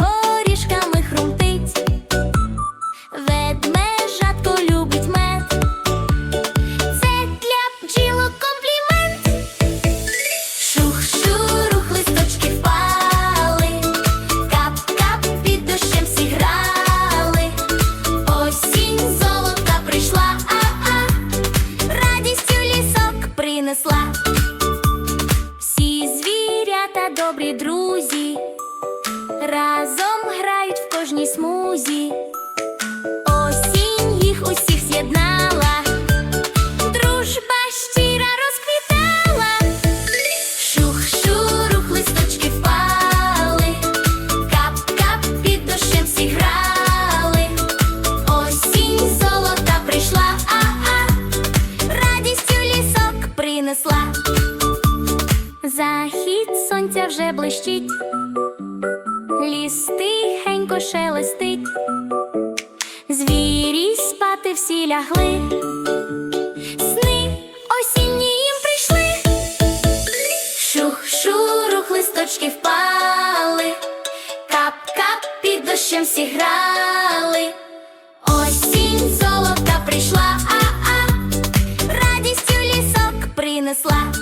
горішками хрумтить, ведмежатко любить мед, це для бджілок комплімент, Шух-шурух листочки впали, кап-кап під дощем всі грали, осінь золота прийшла, а радістю лісок принесла. Добрі друзі разом грають в кожній смузі. Осінь їх усіх з'єднала, дружба щира розквітала. Шух-шурух, листочки впали, кап-кап під дощем всі грали. Осінь золота прийшла, а-а, радістю лісок принесла. Захід сонця вже блищить, ліс тихенько шелестить, звірі спати всі лягли, сни осінні їм прийшли. Шух-шурух, листочки впали, кап-кап під дощем всі грали. Осінь золота прийшла, а-а, радістю лісок принесла.